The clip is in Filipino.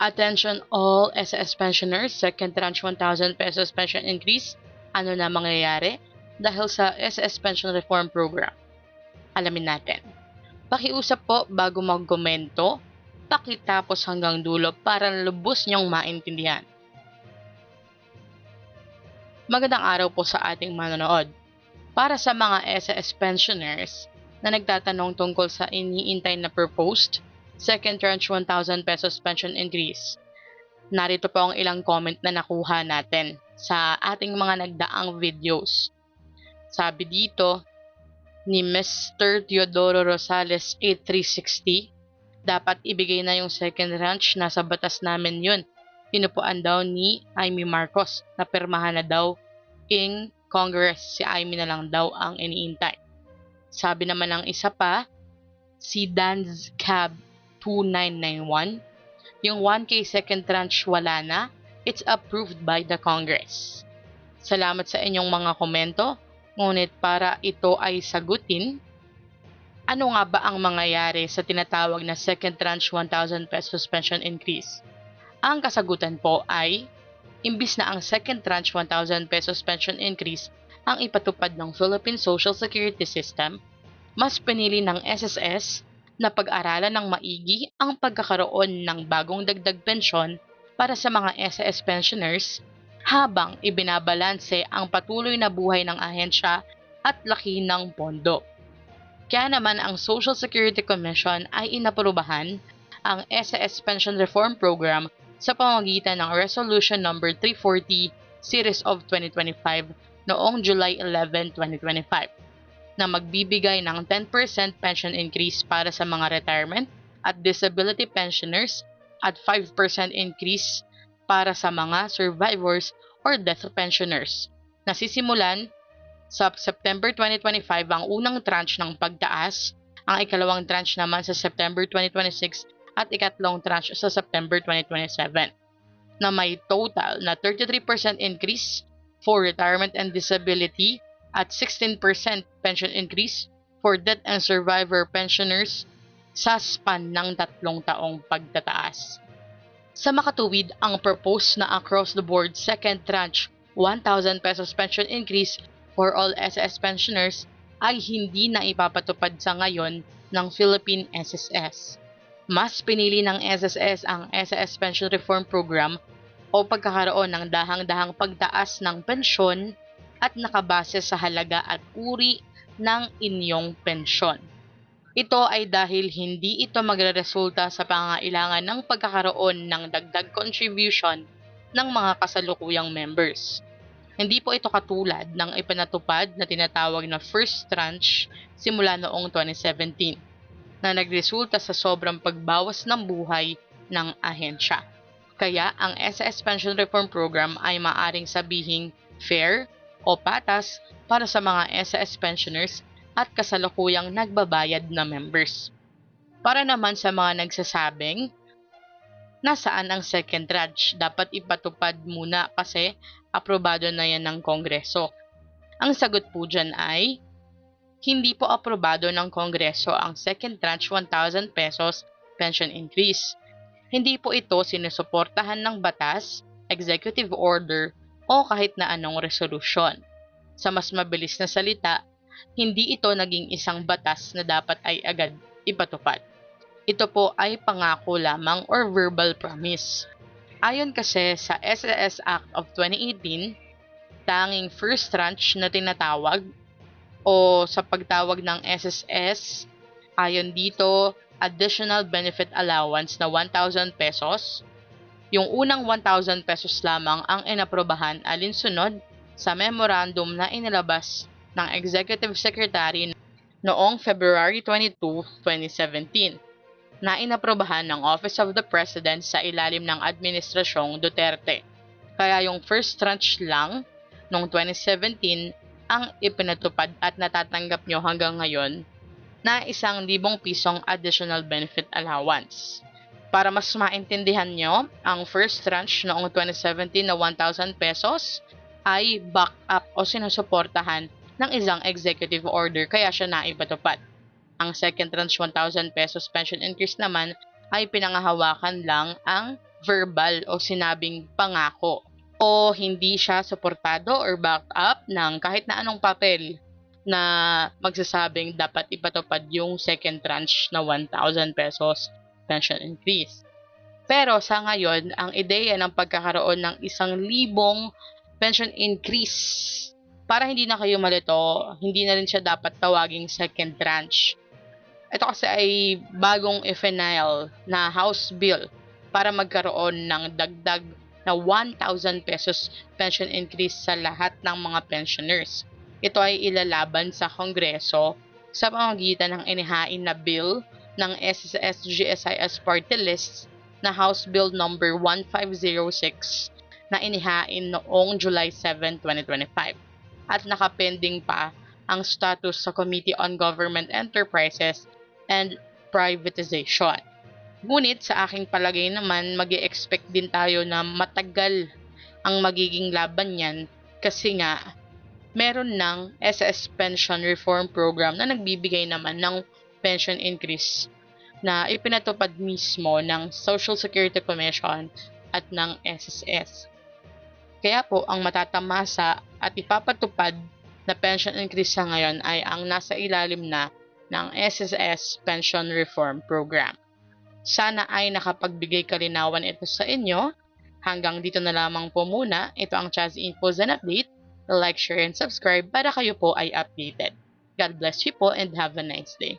Attention all SS pensioners, second tranche 1,000 pesos pension increase. Ano na mangyayari? Dahil sa SS Pension Reform Program. Alamin natin. Pakiusap po bago magkomento, pakitapos hanggang dulo para lubos niyong maintindihan. Magandang araw po sa ating manonood. Para sa mga SS pensioners na nagtatanong tungkol sa iniintay na proposed second tranche 1,000 pesos pension increase. Narito po ang ilang comment na nakuha natin sa ating mga nagdaang videos. Sabi dito ni Mr. Teodoro Rosales 8360, dapat ibigay na yung second tranche, nasa batas namin yun. Pinupuan daw ni Amy Marcos na permahan na daw in Congress. Si Amy na lang daw ang iniintay. Sabi naman ng isa pa, si Dan's Cab 2991. Yung 1K second tranche wala na. It's approved by the Congress. Salamat sa inyong mga komento. Ngunit para ito ay sagutin, ano nga ba ang mangyayari sa tinatawag na second tranche 1,000 pesos pension increase? Ang kasagutan po ay, imbis na ang second tranche 1,000 pesos pension increase ang ipatupad ng Philippine Social Security System, mas pinili ng SSS na pag-aralan ng maigi ang pagkakaroon ng bagong dagdag pensyon para sa mga SAS pensioners habang ibinabalanse ang patuloy na buhay ng ahensya at laki ng pondo. Kaya naman ang Social Security Commission ay inaprubahan ang SAS Pension Reform Program sa pamamagitan ng Resolution No. 340 Series of 2025 noong July 11, 2025 na magbibigay ng 10% pension increase para sa mga retirement at disability pensioners at 5% increase para sa mga survivors or death pensioners. Nasisimulan sa September 2025 ang unang tranche ng pagtaas, ang ikalawang tranche naman sa September 2026 at ikatlong tranche sa September 2027 na may total na 33% increase for retirement and disability at 16% pension increase for death and survivor pensioners sa span ng tatlong taong pagtataas. Sa makatuwid, ang propose na across-the-board second tranche 1,000 pesos pension increase for all SS pensioners ay hindi na ipapatupad sa ngayon ng Philippine SSS. Mas pinili ng SSS ang SSS Pension Reform Program o pagkakaroon ng dahang-dahang pagtaas ng pensyon at nakabase sa halaga at uri ng inyong pensyon. Ito ay dahil hindi ito magreresulta sa pangailangan ng pagkakaroon ng dagdag contribution ng mga kasalukuyang members. Hindi po ito katulad ng ipinatupad na tinatawag na first tranche simula noong 2017 na nagresulta sa sobrang pagbawas ng buhay ng ahensya. Kaya ang SS Pension Reform Program ay maaring sabihing fair, o patas para sa mga SAS pensioners at kasalukuyang nagbabayad na members. Para naman sa mga nagsasabing, nasaan ang second tranche? Dapat ipatupad muna kasi aprobado na yan ng Kongreso. Ang sagot po dyan ay, hindi po aprobado ng Kongreso ang second tranche 1,000 pesos pension increase. Hindi po ito sinusuportahan ng batas, executive order, o kahit na anong resolusyon. Sa mas mabilis na salita, hindi ito naging isang batas na dapat ay agad ipatupad. Ito po ay pangako lamang or verbal promise. Ayon kasi sa SSS Act of 2018, tanging first tranche na tinatawag o sa pagtawag ng SSS, ayon dito, additional benefit allowance na 1,000 pesos yung unang 1,000 pesos lamang ang inaprobahan alinsunod sa memorandum na inilabas ng Executive Secretary noong February 22, 2017 na inaprobahan ng Office of the President sa ilalim ng Administrasyong Duterte. Kaya yung first tranche lang noong 2017 ang ipinatupad at natatanggap nyo hanggang ngayon na isang libong pisong additional benefit allowance. Para mas maintindihan nyo, ang first tranche noong 2017 na 1,000 pesos ay back up o sinusuportahan ng isang executive order kaya siya naipatupad. Ang second tranche 1,000 pesos pension increase naman ay pinangahawakan lang ang verbal o sinabing pangako o hindi siya suportado or backed up ng kahit na anong papel na magsasabing dapat ipatupad yung second tranche na 1,000 pesos pension increase. Pero sa ngayon, ang ideya ng pagkakaroon ng isang libong pension increase para hindi na kayo malito, hindi na rin siya dapat tawaging second tranche. Ito kasi ay bagong FNL na House Bill para magkaroon ng dagdag na 1,000 pesos pension increase sa lahat ng mga pensioners. Ito ay ilalaban sa Kongreso sa pamamagitan ng inihain na bill ng SSS-GSIS party list na House Bill number 1506 na inihain noong July 7, 2025 at nakapending pa ang status sa Committee on Government Enterprises and Privatization. Ngunit sa aking palagay naman, mag expect din tayo na matagal ang magiging laban niyan kasi nga meron ng SS Pension Reform Program na nagbibigay naman ng pension increase na ipinatupad mismo ng Social Security Commission at ng SSS. Kaya po, ang matatamasa at ipapatupad na pension increase sa ngayon ay ang nasa ilalim na ng SSS Pension Reform Program. Sana ay nakapagbigay kalinawan ito sa inyo. Hanggang dito na lamang po muna. Ito ang Chaz Infos and Update. Like, share, and subscribe para kayo po ay updated. God bless you po and have a nice day.